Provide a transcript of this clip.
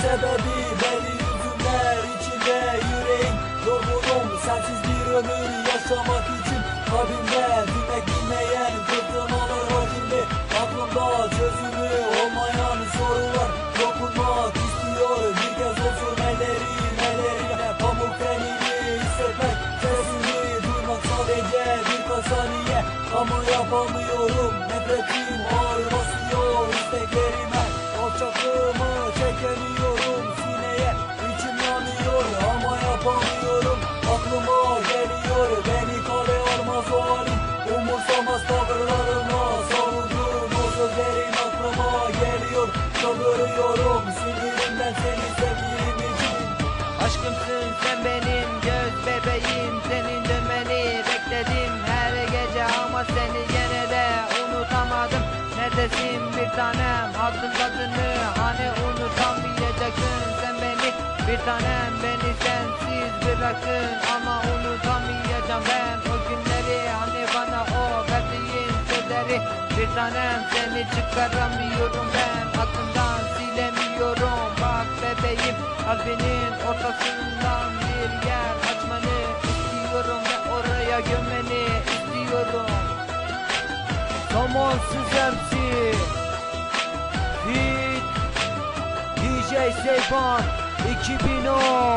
Sebebi beni üzümler içinde yüreğim yorgunum Sensiz bir ömür yaşamak için kalbimde Dimek bilmeyen kıvrılmalar hakimde Aklımda çözümü olmayan sorular Dokunmak istiyor. Bir kez olsun ellerim ellerine Pamuk tenini hissetmek. Sesini duymak sadece birkaç saniye. Ama yapamıyorum. Nefretim ağır basıyor isteklerime. Alçaklığıma sinirimden seni sevdiğim için Aşkımsın sen benim göz bebeğim. Senin dönmeni bekledim her gece Ama seni gene de unutamadım. Neredesin? Bir tanem Adın tadını hani unutamayacaksın. Sen beni bir tanem beni sensiz bıraktın Ama unutamayacağım ben. O günleri Hani bana o verdiğin sözleri Bir tanem seni çıkaramıyorum ben kalbinin ortasından bir yer açmanı istiyorum. Ve oraya gömmeni istiyorum. Zamansız MC Fit DJ Seyban 2010